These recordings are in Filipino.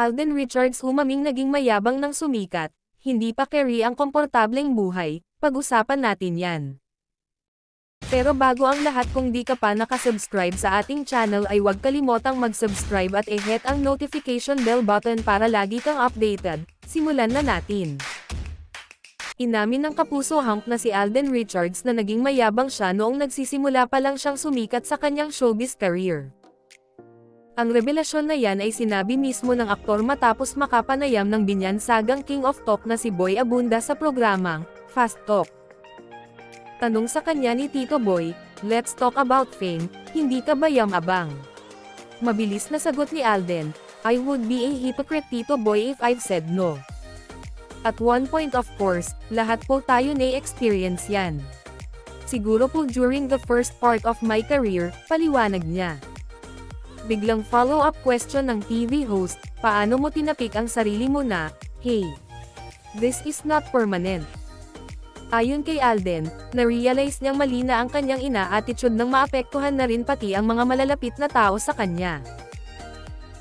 Alden Richards umaming naging mayabang ng sumikat, hindi pa carry ang komportableng buhay, pag-usapan natin yan. Pero bago ang lahat kung di ka pa nakasubscribe sa ating channel ay huwag kalimotang mag-subscribe at i-hit ang notification bell button para lagi kang updated. Simulan na natin. Inamin ng kapuso hump na si Alden Richards na naging mayabang siya noong nagsisimula pa lang siyang sumikat sa kanyang showbiz career. Ang revelasyon na yan ay sinabi mismo ng aktor matapos makapanayam ng binyansagang King of Talk na si Boy Abunda sa programang Fast Talk. Tanong sa kanya ni Tito Boy, Let's talk about fame, hindi ka ba yam-abang? Mabilis na sagot ni Alden, I would be a hypocrite Tito Boy if I've said no. At one point of course, lahat po tayo na-experience yan. Siguro po during the first part of my career, paliwanag niya. Biglang follow-up question ng TV host, paano mo tinapik ang sarili mo na, hey, this is not permanent. Ayon kay Alden, na-realize niyang mali na ang kanyang ina-attitude nang maapektuhan na rin pati ang mga malalapit na tao sa kanya.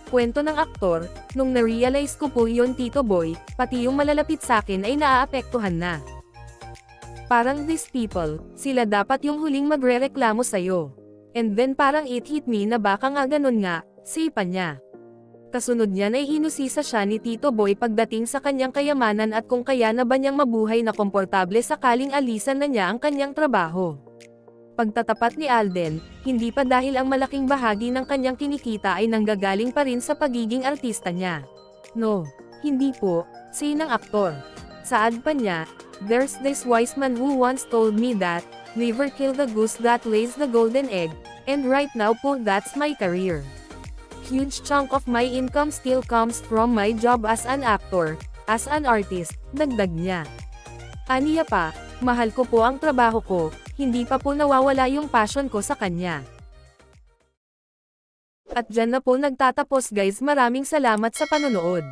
Kwento ng aktor, nung na-realize ko po yon Tito Boy, pati yung malalapit sa akin ay naaapektuhan na. Parang these people, sila dapat yung huling magre-reklamo sa'yo. And then parang it hit me na baka nga ganun nga, sipa niya. Kasunod niyan ay hinusisa siya ni Tito Boy pagdating sa kanyang kayamanan at kung kaya na ba niyang mabuhay na komportable sakaling alisan na niya ang kanyang trabaho. Pagtatapat ni Alden, hindi pa dahil ang malaking bahagi ng kanyang kinikita ay nanggagaling pa rin sa pagiging artista niya. No, hindi po, say ng aktor. Saad pa niya, there's this wise man who once told me that, never kill the goose that lays the golden egg, and right now po that's my career huge chunk of my income still comes from my job as an actor, as an artist, dagdag niya. Aniya pa, mahal ko po ang trabaho ko, hindi pa po nawawala yung passion ko sa kanya. At dyan na po nagtatapos guys maraming salamat sa panonood.